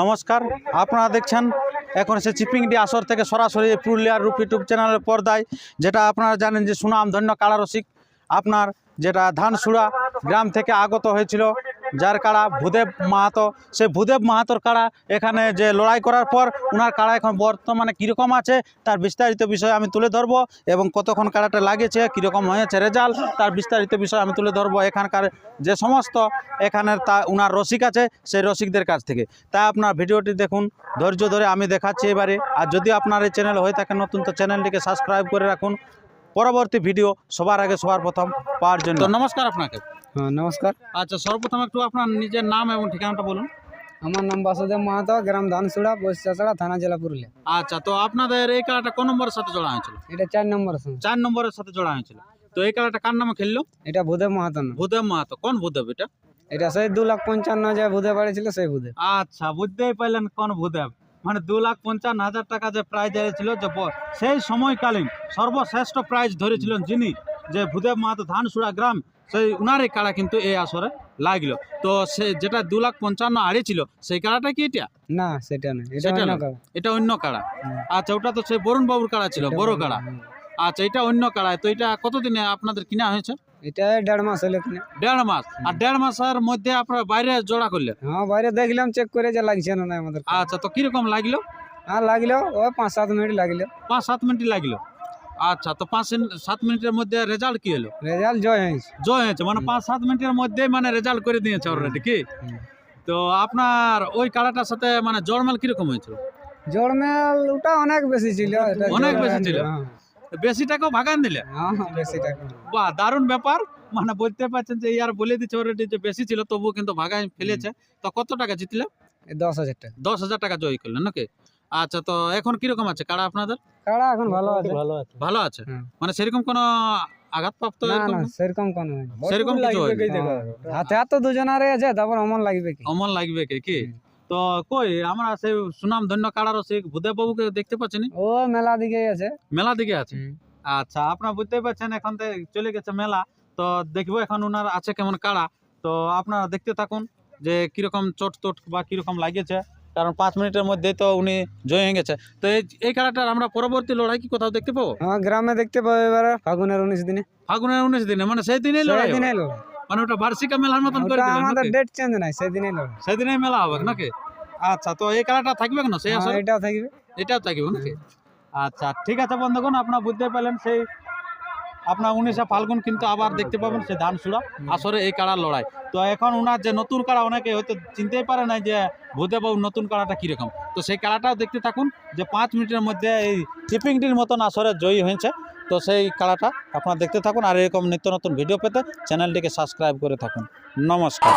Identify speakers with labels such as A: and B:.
A: নমস্কার, আপনারা দেখছেন এখন সে চিপিংডি আসর থেকে সরাসরি পুরুলিয়ার রূপ ইউটিউব চ্যানেলের পর্দায়, যেটা আপনারা জানেন যে সুনাম ধন্য কালারসিক, আপনার যেটা ধানসুড়া গ্রাম থেকে আগত হয়েছিল যার কাড়া ভূদেব মাহাতো সেই ভূদেব মাহাতোর কাড়া এখানে যে লড়াই করার পর ওনার কাড়া এখন বর্তমানে কীরকম আছে তার বিস্তারিত বিষয় আমি তুলে ধরবো এবং কতক্ষণ কাড়াটা লাগেছে কীরকম হয়েছে রেজাল্ট তার বিস্তারিত বিষয় আমি তুলে ধরব এখানকার যে সমস্ত এখানের তা ওনার রসিক আছে সেই রসিকদের কাছ থেকে। তাই আপনার ভিডিওটি দেখুন, ধৈর্য ধরে আমি দেখাচ্ছি এবারে। আর যদি আপনার এই চ্যানেল হয়ে থাকে নতুন, তো চ্যানেলটিকে সাবস্ক্রাইব করে রাখুন। পরবর্তী ভিডিও সবার আগে সবার প্রথম পাওয়ার জন্য। তো নমস্কার আপনাকে।
B: হ্যাঁ নমস্কার।
A: আচ্ছা সর্বপ্রথম একটু আপনার নিজের নাম এবং ঠিকানাটা বলুন।
B: আমার নাম বাসুদেব মাহাতো গ্রাম ধানসুড়া বৈশাচড়া থানা জেলা পুরুলিয়া।
A: আচ্ছা তো আপনাদের এই খেলাটা কোন নম্বরের সাথে জোড়া হয়েছিল?
B: এটা চার নম্বর সঙ্গে।
A: চার নম্বরের সাথে জোড়া হয়েছিল। তো এই খেলাটা কার নামে খেললো?
B: এটা ভূদেব মাহাতো নাম।
A: ভূদেব মাহাতো। কোন ভূদেব এটা?
B: এটা সেই দু লাখ পঞ্চান্ন যে ভূদেব বাড়ি ছিল সেই ভূদেব।
A: আচ্ছা বুঝতেই পারলেন কোন ভূদেব। মানে দু লাখ পঞ্চান্ন হাজার টাকা যে প্রাইজ এসেছিল যে সেই সময়কালীন সর্বশ্রেষ্ঠ প্রাইজ ধরেছিলেন যিনি যে ভূদেব মাহাতো ধানসুড়া গ্রাম সেই উনারই কাড়া কিন্তু এই আসরে লাগল। তো সে যেটা দু লাখ পঞ্চান্ন হারিয়েছিল সেই কাড়াটা কি এটা?
B: না সেটা এটা
A: সেটা না। এটা অন্য কাড়া। আচ্ছা ওটা তো সেই বরুণ বাবুর কাড়া ছিল বড়
B: বড়,
A: কাড়া। আচ্ছা এটা অন্য কাড়ায়। তো এটা কতদিনে আপনাদের কিনা হয়েছে?
B: এটা দেড় মাস হলে কিনে
A: দেড় মাস? আর দেড় মাসের মধ্যে আপনারা বাইরে জোড়া করলেন?
B: হ্যাঁ বাইরে দেখলাম চেক করে যে লাগছে না আমাদের।
A: আচ্ছা তো কীরকম লাগল?
B: হ্যাঁ লাগল ওই পাঁচ সাত মিনিট লাগল।
A: পাঁচ সাত মিনিট লাগল। আচ্ছা তো পাঁচ সাত মিনিটের মধ্যে রেজাল্ট কি হলো?
B: রেজাল্ট জয় হয়েছে।
A: জয় হয়েছে মানে পাঁচ সাত মিনিটের মধ্যে মানে রেজাল্ট করে দিয়েছে অলরেডি কি? তো আপনার ওই কাড়াটার সাথে মানে জড়মেল কীরকম হয়েছিল?
B: জোড়মেল ওটা অনেক বেশি ছিল
A: অনেক বেশি ছিল?
B: হ্যাঁ।
A: বেশি টাকাও ভাগান দিলে?
B: হ্যাঁ হ্যাঁ বেশি টাকা।
A: বাহ দারুণ ব্যাপার। মানে বলতে পারছেন যে ইয়ার বলে দিচ্ছে অলরেডি যে বেশি ছিল তবুও কিন্তু ভাগায় ফেলেছে। তো কত টাকা জিতলে?
B: দশ হাজার টাকা।
A: দশ হাজার টাকা জয় করলেন নাকি? আচ্ছা তো এখন কীরকম আছে? কাড়া আপনাদের?
B: কাড়া এখন ভালো আছে।
C: ভালো আছে।
A: ভালো আছে?
B: হুম।
A: মানে সেরকম কোনো আঘাতপ্রাপ্ত
B: না
A: এরকম?
B: না সেরকম কোনো
A: সেরকম কিছু?
B: হ্যাঁ। হাতে হাত তো দুজনারে আছে তারপর অমন লাগবে কি?
A: অমন লাগবে কি কি। তো কই আমরা সেই সুনাম ধন্য কাড়ারও সেই ভূদেব বাবুকে দেখতে পাচ্ছি
B: ও মেলা দিকে আছে।
A: মেলা দিকে আছে? আচ্ছা আপনারা বুঝতেই পারছেন এখন চলে গেছে মেলা। তো দেখব এখন ওনার আছে কেমন কাড়া। তো আপনারা দেখতে থাকুন যে কীরকম চোট তোট বা কীরকম লাগিয়েছে কারণ পাঁচ মিনিটের মধ্যেই তো উনি জয় হয়ে গেছে। তো এই এই খেলাটার আমরা পরবর্তী লড়াই কি কোথাও দেখতে পাবো?
B: গ্রামে দেখতে পাবো এবারে ফাগুনের উনিশ দিনে।
A: ফাগুনের উনিশ দিনে মানে সেই দিনেই লড়াই?
B: সেদিনে লড়াই।
A: মানে ওটা বার্ষিকা মেলার মতন করে দিলেন
B: আমাদের ডেট চেঞ্জ নাই সেদিনে লড়াই।
A: সেদিনেই মেলা হবে নাকি? আচ্ছা তো এই খেলাটা থাকবে কেন? সেই
B: হ্যাঁ,
A: আসলে?
B: এটাও থাকবে।
A: এটাও থাকবে নাকি? আচ্ছা ঠিক আছে বন্ধুগণ আপনারা বুঝতে পারলেন সেই আপনার উনিশে ফাল্গুন কিন্তু আবার দেখতে পাবেন সেই ধানসুড়া আসরে এই কাড়ার লড়াই। তো এখন ওনার যে নতুন কাড়া অনেকে হয়তো চিনতেই পারে না যে ভূদেবাবু নতুন কাড়াটা কীরকম। তো সেই কাড়াটাও দেখতে থাকুন যে পাঁচ মিনিটের মধ্যে এই চিপিংটির মতন আসরে জয়ী হয়েছে। তো সেই কালাটা আপনারা দেখতে থাকুন আর এরকম নিত্য নতুন ভিডিও পেতে চ্যানেলটিকে সাবস্ক্রাইব করে থাকুন। নমস্কার।